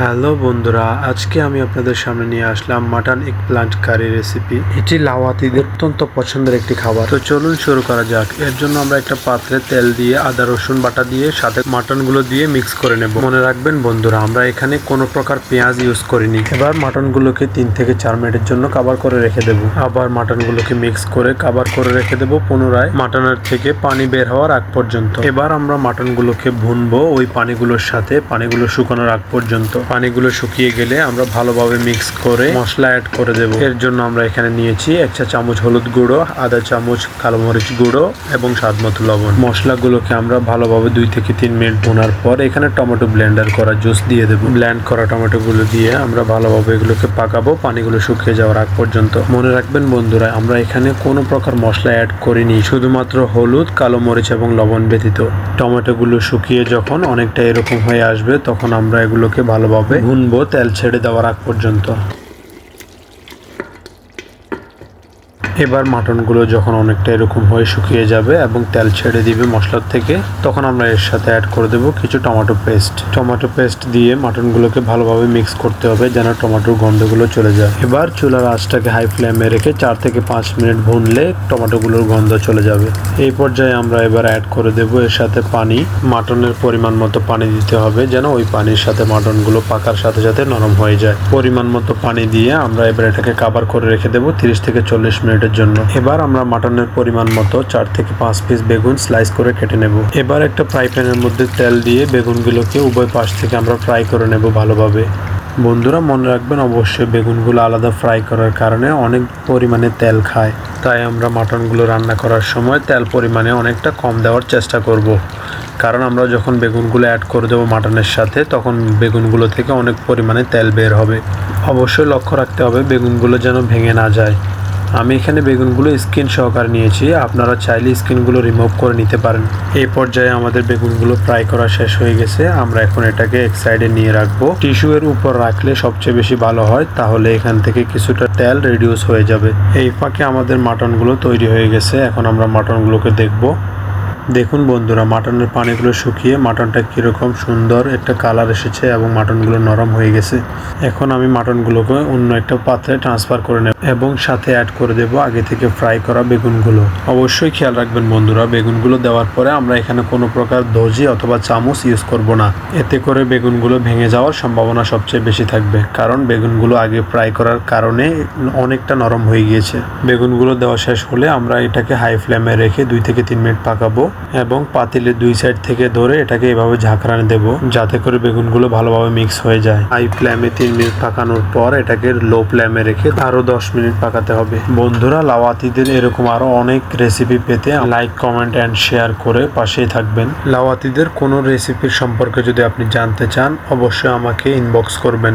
Hello বন্ধুরা আজকে আমি আপনাদের সামনে নিয়ে আসলাম মাটন এক প্লান্ট কারি রেসিপি এটি লাওয়াতিদের অত্যন্ত পছন্দের একটি খাবার। তো চলুন শুরু করা যাক। এর জন্য আমরা একটা পাত্রে তেল দিয়ে আদা রসুন বাটা দিয়ে সাথে মাটনগুলো দিয়ে মিক্স করে নেব। মনে রাখবেন বন্ধুরা আমরা এখানে কোনো প্রকার পেঁয়াজ ইউজ করিনি। এবার মাটনগুলোকে তিন থেকে চার মিনিটের জন্য কাবার করে রেখে দেব। আবার মাটনগুলোকে মিক্স করে কাবার করে রেখে দেব পুনরায় মাটনের থেকে পানি বের হওয়ার আগ পর্যন্ত। এবার আমরা মাটনগুলোকে ভুনবো ওই পানিগুলোর সাথে পানিগুলো শুকানোর আগ পর্যন্ত। পানিগুলো শুকিয়ে গেলে আমরা ভালোভাবে মিক্স করে মশলা অ্যাড করে দেব। এর জন্য আমরা এখানে নিয়েছি এক চা চামচ হলুদ গুঁড়ো, আধা চামচ কালো মরিচ গুঁড়ো এবং স্বাদ মতো লবণ। মশলাগুলোকে আমরা ভালোভাবে দুই থেকে তিন মিনিট ভোনার পর এখানে টমেটো ব্লেন্ডার করা জুস দিয়ে দেবো। ব্লেন্ড করা টমেটোগুলো দিয়ে আমরা ভালোভাবে এগুলোকে পাকাবো পানিগুলো শুকিয়ে যাওয়ার আগ পর্যন্ত। মনে রাখবেন বন্ধুরা, আমরা এখানে কোনো প্রকার মশলা অ্যাড করিনি, শুধুমাত্র হলুদ, কালো মরিচ এবং লবণ ব্যতীত। টমেটোগুলো শুকিয়ে যখন অনেকটা এরকম হয়ে আসবে, তখন আমরা এগুলোকে ভালোভাবে ভুনবো তেল ছেড়ে দেওয়ার আগ পর্যন্ত। এবার মাটনগুলো যখন অনেকটা এরকম হয়ে শুকিয়ে যাবে এবং তেল ছেড়ে দিবে মশলার থেকে, তখন আমরা এর সাথে অ্যাড করে দেবো কিছু টমেটো পেস্ট টমেটো পেস্ট দিয়ে মাটনগুলোকে ভালোভাবে মিক্স করতে হবে যেন টমেটোর গন্ধগুলো চলে যায়। এবার চুলার আঁচটাকে হাই ফ্লেমে রেখে চার থেকে পাঁচ মিনিট ভুনলে টমেটোগুলোর গন্ধ চলে যাবে। এই পর্যায়ে আমরা এবার অ্যাড করে দেব এর সাথে পানি। মাটনের পরিমাণ মতো পানি দিতে হবে যেন ওই পানির সাথে মাটনগুলো পাকার সাথে সাথে নরম হয়ে যায়। পরিমাণ মতো পানি দিয়ে আমরা এবার এটাকে কাবার করে রেখে দেবো তিরিশ থেকে চল্লিশ মিনিটের জন্য। এবার আমরা মাটনের পরিমাণ মতো চার থেকে পাঁচ পিস বেগুন স্লাইস করে কেটে নেব। এবার একটা ফ্রাই প্যানের মধ্যে তেল দিয়ে বেগুনগুলোকে উভয় পাশ থেকে আমরা ফ্রাই করে নেব ভালোভাবে। বন্ধুরা, মনে রাখবেন অবশ্যই বেগুনগুলো আলাদা ফ্রাই করার কারণে অনেক পরিমাণে তেল খায়। তাই আমরা মাটনগুলো রান্না করার সময় তেল পরিমাণে অনেকটা কম দেওয়ার চেষ্টা করব। কারণ আমরা যখন বেগুনগুলো অ্যাড করে দেবো মাটনের সাথে, তখন বেগুনগুলো থেকে অনেক পরিমাণে তেল বের হবে। অবশ্যই লক্ষ্য রাখতে হবে বেগুনগুলো যেন ভেঙে না যায়। আমি এখানে বেগুনগুলো স্কিন সহকারে নিয়েছি। আপনারা চাইলে স্কিনগুলো রিমুভ করে নিতে পারেন। এই পর্যায়ে আমাদের বেগুনগুলো ফ্রাই করা শেষ হয়ে গেছে। আমরা এখন এটাকে এক সাইডে নিয়ে রাখব। টিস্যু এর উপর রাখলে সবচেয়ে বেশি ভালো হয়, তাহলে এখান থেকে কিছুটা তেল রিডিউস হয়ে যাবে। এই ফাঁকে আমাদের মাটনগুলো তৈরি হয়ে গেছে। এখন আমরা মাটনগুলোকে দেখব। দেখুন বন্ধুরা, মাটনের পানিগুলো শুকিয়ে মাটনটা কীরকম সুন্দর একটা কালার এসেছে এবং মাটনগুলো নরম হয়ে গেছে। এখন আমি মাটনগুলোকে অন্য একটা পাত্রে ট্রান্সফার করে নেব এবং সাথে অ্যাড করে দেব আগে থেকে ফ্রাই করা বেগুনগুলো। অবশ্যই খেয়াল রাখবেন বন্ধুরা, বেগুনগুলো দেওয়ার পরে আমরা এখানে কোনো প্রকার দজি অথবা চামচ ইউজ করব না। এতে করে বেগুনগুলো ভেঙে যাওয়ার সম্ভাবনা সবচেয়ে বেশি থাকবে, কারণ বেগুনগুলো আগে ফ্রাই করার কারণে অনেকটা নরম হয়ে গিয়েছে। বেগুনগুলো দেওয়া শেষ হলে আমরা এটাকে হাই ফ্লেমে রেখে দুই থেকে তিন মিনিট পাকাবো। এবং পাতিলের দুই সাইড থেকে ধরে এটাকে এভাবে ঝাঁকড়ানে দেব, যাতে করে বেগুনগুলো ভালোভাবে মিক্স হয়ে যায়। হাই ফ্লেমে তিন মিনিট পাকানোর পর এটাকে লো ফ্লেমে রেখে আরও দশ মিনিট পাকাতে হবে। বন্ধুরা, লাওয়াতিদের এরকম আরও অনেক রেসিপি পেতে লাইক কমেন্ট অ্যান্ড শেয়ার করে পাশেই থাকবেন। লাওয়াতিদের কোনো রেসিপির সম্পর্কে যদি আপনি জানতে চান, অবশ্যই আমাকে ইনবক্স করবেন।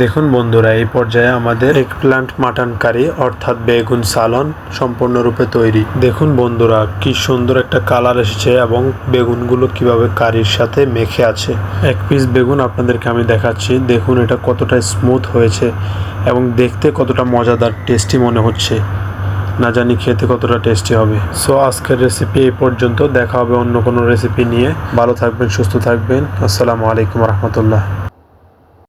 দেখুন বন্ধুরা, এই পর্যায়ে আমাদের এক প্লান্ট মাটন কারি অর্থাৎ বেগুন সালন সম্পূর্ণরূপে তৈরি। দেখুন বন্ধুরা, কি সুন্দর একটা কালার এসেছে এবং বেগুনগুলো কীভাবে কারির সাথে মেখে আছে। এক পিস বেগুন আপনাদেরকে আমি দেখাচ্ছি। দেখুন এটা কতটা স্মুথ হয়েছে এবং দেখতে কতটা মজাদার টেস্টি মনে হচ্ছে। না জানি খেতে কতটা টেস্টি হবে। সো আজকের রেসিপি এই পর্যন্ত। দেখা হবে অন্য কোনো রেসিপি নিয়ে। ভালো থাকবেন, সুস্থ থাকবেন। আসসালামু আলাইকুম রহমতুল্লাহ।